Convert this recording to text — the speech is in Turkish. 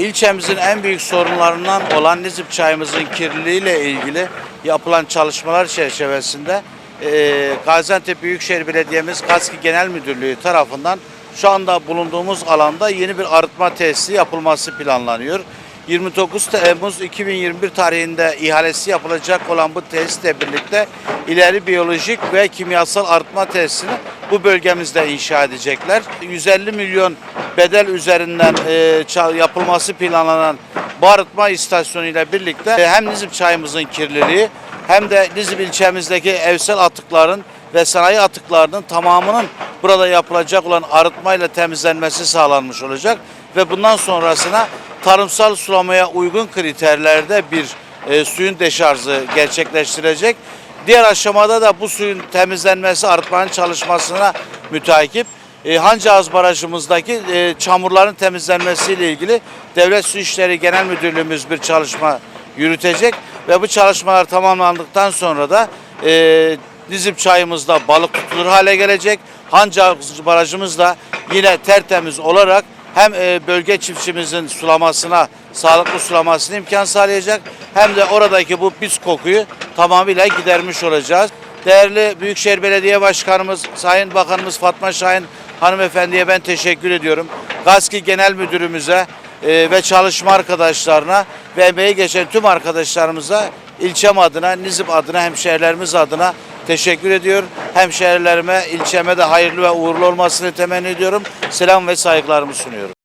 İlçemizin en büyük sorunlarından olan Nizip çayımızın kirliliğiyle ilgili yapılan çalışmalar çerçevesinde e, Gaziantep Büyükşehir Belediye'miz KASKİ Genel Müdürlüğü tarafından şu anda bulunduğumuz alanda yeni bir arıtma tesisi yapılması planlanıyor. 29 Temmuz 2021 tarihinde ihalesi yapılacak olan bu tesisle birlikte ileri biyolojik ve kimyasal arıtma tesisini bu bölgemizde inşa edecekler. 150 milyon bedel üzerinden e, yapılması planlanan bu arıtma istasyonu ile birlikte e, hem Nizip çayımızın kirliliği hem de Nizip ilçemizdeki evsel atıkların ve sanayi atıklarının tamamının burada yapılacak olan arıtmayla temizlenmesi sağlanmış olacak ve bundan sonrasına tarımsal sulamaya uygun kriterlerde bir e, suyun deşarjı gerçekleştirecek. Diğer aşamada da bu suyun temizlenmesi arıtmanın çalışmasına müteakip e, Hancağız Barajımızdaki e, çamurların temizlenmesiyle ilgili Devlet Su İşleri Genel Müdürlüğümüz bir çalışma yürütecek ve bu çalışmalar tamamlandıktan sonra da e, Nizip çayımızda balık tutulur hale gelecek. Hancağız Barajımız da yine tertemiz olarak hem e, bölge çiftçimizin sulamasına, sağlıklı sulamasına imkan sağlayacak hem de oradaki bu pis kokuyu tamamıyla gidermiş olacağız. Değerli Büyükşehir Belediye Başkanımız, Sayın Bakanımız Fatma Şahin hanımefendiye ben teşekkür ediyorum. GASKİ Genel Müdürümüze e, ve çalışma arkadaşlarına ve emeği geçen tüm arkadaşlarımıza ilçem adına, Nizip adına, hemşehrilerimiz adına teşekkür ediyor. Hemşehrilerime, ilçeme de hayırlı ve uğurlu olmasını temenni ediyorum. Selam ve saygılarımı sunuyorum.